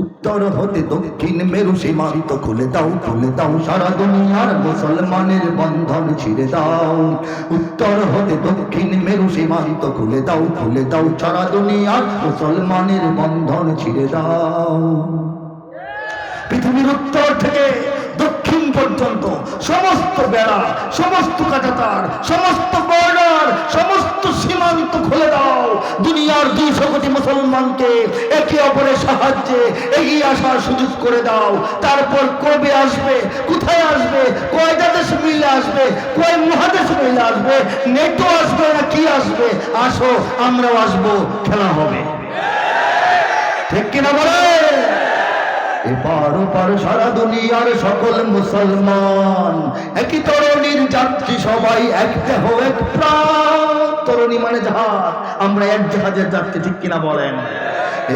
উত্তর হতে দক্ষিণ মেরু সীমান্ত খুলে দাও খুলে দাও, সারা দুনিয়ার মুসলমানের বন্ধন ছিঁড়ে দাও। উত্তর হতে দক্ষিণ মেরু সীমান্ত খুলে দাও খুলে দাও, সারা দুনিয়ার মুসলমানের বন্ধন ছিঁড়ে দাও। পৃথিবীর উত্তর থেকে দক্ষিণ পর্যন্ত সমস্ত বেড়া, সমস্ত কাটাতার, সমস্ত দুনিয়ার কোটি মুসলমানকে একে অপরের সাহায্যে এগিয়ে আসার সুযোগ করে দাও। তারপর কবে আসবে? কোথায় আসবে? কয়টা দেশ মিলে আসবে? কয় মহাদেশ মিলে আসবে? নেটো আসবে না কি আসবে? আসো, আমরাও আসব। খেলা হবে। ঠিক কিনা বলে এপার ওপার সারা দুনিয়ার সকল মুসলমান, একই তরুণীর যাত্রী সবাই এক দেহ, এক প্রাণ। তরুণী মানে জাহাজ। আমরা এক জাহাজের যাত্রী, ঠিক কিনা বলেন?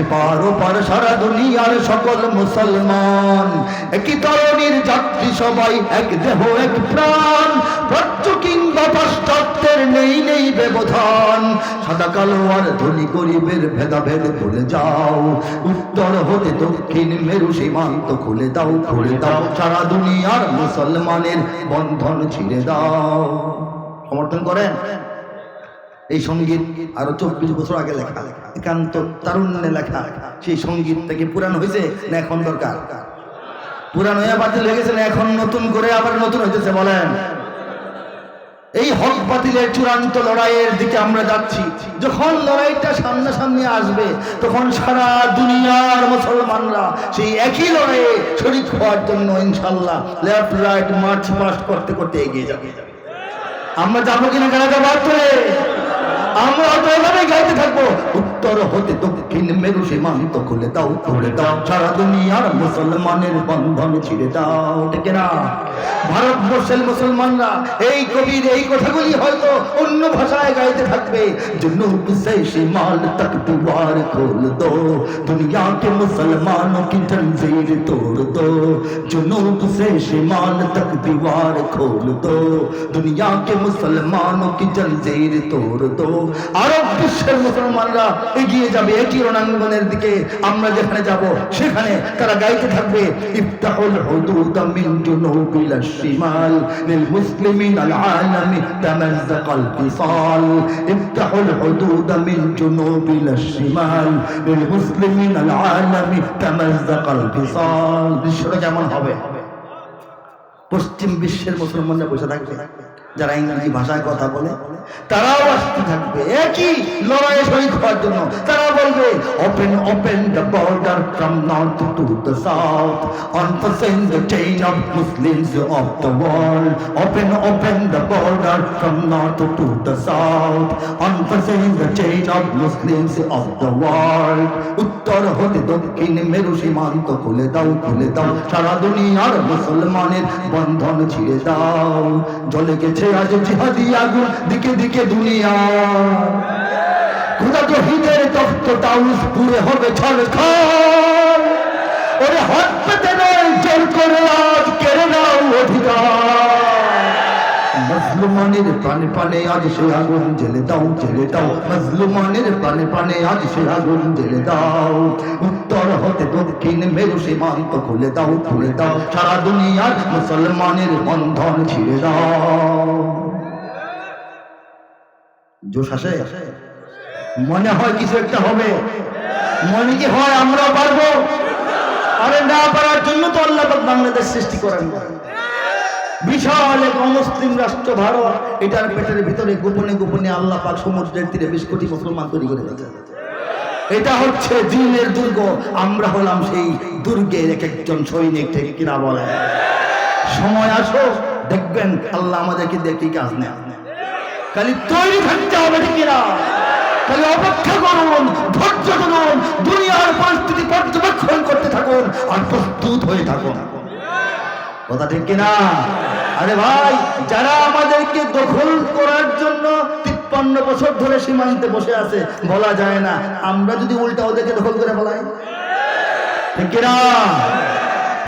এপার ওপার সারা দুনিয়ার সকল মুসলমান, একই তরুণীর যাত্রী সবাই এক দেহ, এক প্রাণ। প্রাচ্য কিংবা পাশ্চাত্যের নেই নেই ব্যবধান। সাদা কালো আর ধনী গরিবের ভেদাভেদ ভুলে যাও। উত্তর হতে দক্ষিণ মেরু সীমান্ত খুলে দাও খুলে দাও। সারা দুনিয়ার মুসলমানের বন্ধন ছিঁড়ে দাও। সমর্থন করেন? এই সংগীত আরও চব্বিশ বছর আগে লেখা। একান্ত তারুণ্যে লেখা। সেই সংগীত থেকে পুরানো হয়েছে না এখন দরকার? পুরানো হয়ে বাতিল হয়ে গেছে না এখন নতুন করে আবার নতুন হইতেছে, বলেন। এই হক বাতিলের চূড়ান্ত লড়াইয়ের দিকে আমরা যাচ্ছি। যখন লড়াইটা সামনাসামনি আসবে, তখন সারা দুনিয়ার মুসলমানরা সেই একই লড়াইয়ে শরীর হওয়ার জন্য ইনশাল্লাহ লেফট রাইট মার্চ পাস্ট করতে করতে এগিয়ে যাবে। আমরা যাব কিনা জানা যাব করে? আমরা এভাবে গাইতে থাকব। উত্তর হতে দক্ষিণ মেরু সীমান্ত খুলে দাও খুলে দাও। সারা দুনিয়ার মুসলমানের বন্ধন ছিঁড়ে দাও। টেকেরা ভারতবর্ষের মুসলমানরা এই কবির এই কথাগুলি হয়তো অন্য ভাষায় গাইতে থাকবে। তক খোল দো। কি জঞ্জীর তোড় দো। জুনুব সে শিমাল তক খোল দো। কি জঞ্জীর তোড় দো। আরব বিশ্বের মুসলমানরা এগিয়ে যাবে একই রণাঙ্গনের দিকে। থেকে আমরা যেখানে যাব, সেখানে তারা গাইতে থাকবে, ইফতাহুল হুদুদ মিন জুনুবিল শিমাল লিল মুসলিমিন আল আলামি ইফতাহুল হুদুদ মিন জুনুবিল শিমাল লিল মুসলিমিন আল আলামি বিশ্বটা কেমন হবে? পশ্চিম বিশ্বের মুসলমানরা বসে থাকবে। যারা ইংরেজি ভাষায় কথা বলে, তারাও আসতে থাকবে। একই লড়াইয়ে শরীর হওয়ার জন্য। তারা বলবে open open the border from north to the south unfasten the chain of Muslims of the world open open the border from north to the south unfasten the chain of Muslims of the world উত্তর হতে দক্ষিণ মেরু সীমান্ত খুলে দাও খুলে দাও সারা দুনিয়ার মুসলমানের বন্ধন ছিঁড়ে দাও জ্বলে গেছে আজ জিহাদি আগুন দিকে দিকে দুনিয়া খুদা তহিদের তপ্ত তাউস পুরে হবে ছড় ওরে হাত নয়, জোর করে কেড়ে নাও অধিকার। মজলুমানের প্রাণে প্রাণে আজ সে আগুন জেলে দাও জেলে দাও। মজলুমানের প্রাণে প্রাণে আজ সে আগুন জেলে দাও। উত্তর হতে দক্ষিণ মেরু সীমান্ত খুলে দাও খুলে দাও। সারা দুনিয়ার মুসলমানের বন্ধন ছিঁড়ে দাও। জোশ আসে? মনে হয় কিছু একটা হবে। মনে কি হয় আমরা পারব? আরে না পারার জন্য তো আল্লাহ বাংলাদেশ সৃষ্টি করেন বিশাল এক অমুসলিম রাষ্ট্র ভারত, এটার পেটের ভিতরে গোপনে গোপনে আল্লাহ পাক সমুদ্রের তীরে বিশ কোটি মুসলমান তৈরি করে দিয়েছে। এটা হচ্ছে দিনের দুর্গ, আমরা হলাম সেই দুর্গের এক একজন সৈনিক থেকে কিনা বলে? সময় আসো, দেখবেন আল্লাহ আমাদেরকে দেখি কাজ নেয়? খালি তৈরি থাকতে হবে কিনা? খালি অপেক্ষা করুন, ধৈর্য ধরুন, দুনিয়ার পরিস্থিতি পর্যবেক্ষণ করতে থাকুন আর প্রস্তুত হয়ে থাকুন। কথা ঠিক কিনা? আরে ভাই, যারা আমাদেরকে দখল করার জন্য তিপ্পান্ন বছর ধরে সীমান্তে বসে আছে, বলা যায় না। আমরা যদি উল্টা ওদেরকে দখল করে বলাই ঠিক কিনা?